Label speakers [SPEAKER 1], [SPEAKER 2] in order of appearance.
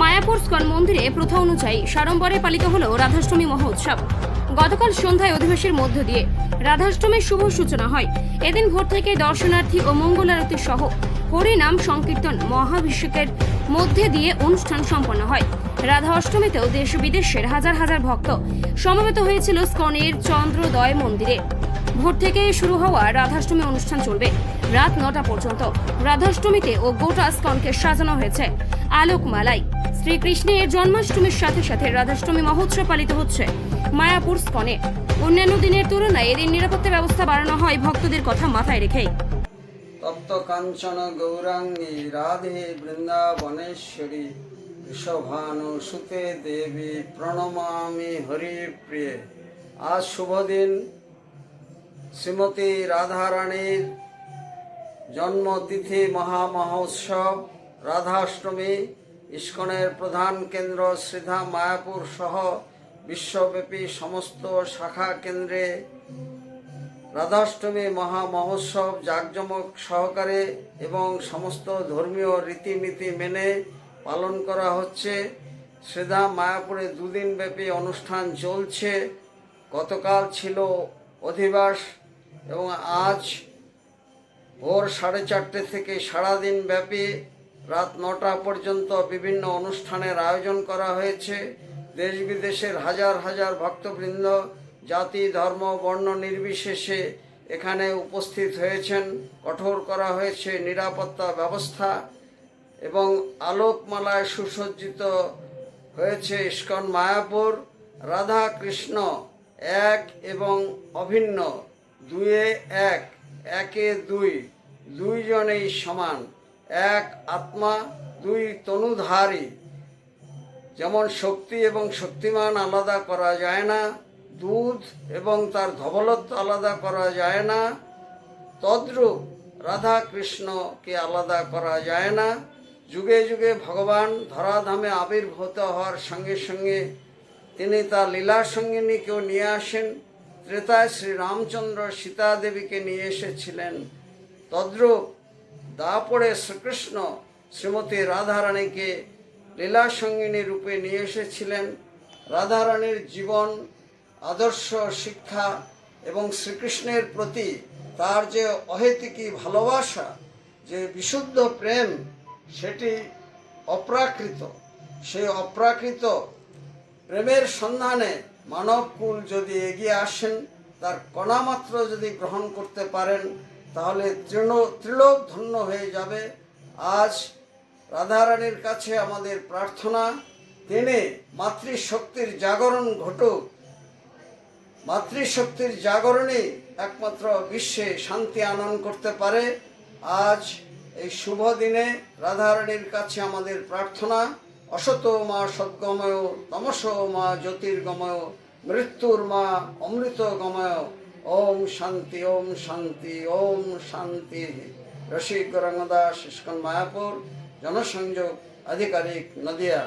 [SPEAKER 1] মায়াপুর স্কন মন্দিরে প্রথা অনুযায়ী সাড়ম্বরে পালিত হল রাধাষ্টমী মহোৎসব। গতকাল সন্ধ্যায় অধিবেশের মধ্য দিয়ে রাধাষ্টমীর শুভ সূচনা হয়। এদিন ভোর থেকে দর্শনার্থী ও মঙ্গল মঙ্গলারতি সহ হরিনাম সংকীর্তন মহাভিষেকের মধ্যে দিয়ে অনুষ্ঠান সম্পন্ন হয়। রাধা অষ্টমীতেও দেশ বিদেশের হাজার হাজার ভক্ত সমবেত হয়েছিল স্কনের চন্দ্রোদয় মন্দিরে। ভোর থেকে শুরু হওয়া রাধাষ্টমী অনুষ্ঠান চলবে। রাত নটা পর্যন্ত রাধাষ্টমীতে ও গোটা স্কনকে সাজানো হয়েছে আলোকমালাই শ্রীকৃষ্ণের জন্মাষ্টমীর সাথে সাথে রাধাষ্টমী মহোৎসব পালিত হচ্ছে। মায়াপুর স্কনে অন্যান্য দিনের তুলনায় এদিন নিরাপত্তা ব্যবস্থা বাড়ানো হয় ভক্তদের কথা মাথায় রেখেই।
[SPEAKER 2] তপ্ত কাঞ্চন গৌরাঙ্গী, রাধে বৃন্দাবনেশ্বরী সুতে দেবী, প্রণমামি হরিপ্রিয়ে। আজ শুভ দিন। শ্রীমতী রাধারানীর জন্মতিথি, মহামহোৎসব, রাধাষ্টমী। ইস্কনের প্রধান কেন্দ্র শ্রীধা মায়াপুর সহ বিশ্বব্যাপী সমস্ত শাখা কেন্দ্রে রাধাষ্টমী মহা মহোৎসব জাঁকজমক সহকারে এবং সমস্ত ধর্মীয় রীতিনীতি মেনে পালন করা হচ্ছে। শ্রীধা মায়াপুরে দুদিন ব্যাপী অনুষ্ঠান চলছে। গতকাল ছিল অধিবাস এবং আজ ভোর সাড়ে চারটে থেকে সারাদিন ব্যাপী রাত নটা পর্যন্ত বিভিন্ন অনুষ্ঠানের আয়োজন করা হয়েছে। দেশ বিদেশের হাজার হাজার ভক্তবৃন্দ, জাতি, ধর্ম, বর্ণ নির্বিশেষে এখানে উপস্থিত হয়েছেন। কঠোর করা হয়েছে নিরাপত্তা ব্যবস্থা এবং আলোকমালায় সুসজ্জিত হয়েছে ইস্কন মায়াপুর রাধা কৃষ্ণ এক এবং অভিন্ন দুয়ে এক, একে দুই, দুইজনেই সমান। এক আত্মা, দুই তনুধারী। যেমন শক্তি এবং শক্তিমান আলাদা করা যায় না, দুধ এবং তার ধবলত্ব আলাদা করা যায় না, তদ্রূপ রাধা কৃষ্ণকে আলাদা করা যায় না। যুগে যুগে ভগবান ধরাধামে আবির্ভূত হওয়ার সঙ্গে সঙ্গে তিনি তার লীলা সঙ্গিনীকেও নিয়ে আসেন। ত্রেতায় শ্রী রামচন্দ্র সীতা দেবীকে নিয়ে এসেছিলেন। তদ্রূপ দাপড়ে শ্রীকৃষ্ণ শ্রীমতী রাধারানীকে লীলা সঙ্গিনী রূপে নিয়ে এসেছিলেন। রাধারানীর জীবন, আদর্শ শিক্ষা এবং শ্রীকৃষ্ণের প্রতি তার যে অহেতুকী ভালোবাসা, যে বিশুদ্ধ প্রেম, সেটি অপ্রাকৃত। সেই অপ্রাকৃত প্রেমের সন্ধানে মানবকুল যদি এগিয়ে আসেন, তার কণামাত্র যদি গ্রহণ করতে পারেন তাহলে তৃণ ত্রিলোক ধন্য হয়ে যাবে। আজ রাধারানীর কাছে আমাদের প্রার্থনা, তিনি মাতৃশক্তির জাগরণ ঘটুক। মাতৃশক্তির জাগরণে একমাত্র বিশ্বে শান্তি আনয়ন করতে পারে। আজ এই শুভ দিনে রাধারানীর কাছে আমাদের প্রার্থনা অসত মা সদ্গময় তমস মা জ্যোতির্গময় মৃত্যুর মা অমৃত গময়। ওম শান্তি ওম শান্তি ওম শান্তি। রসিক রঙদাস ইস্কন মায়াপুর, জনসংযোগ আধিকারিক নদিয়া।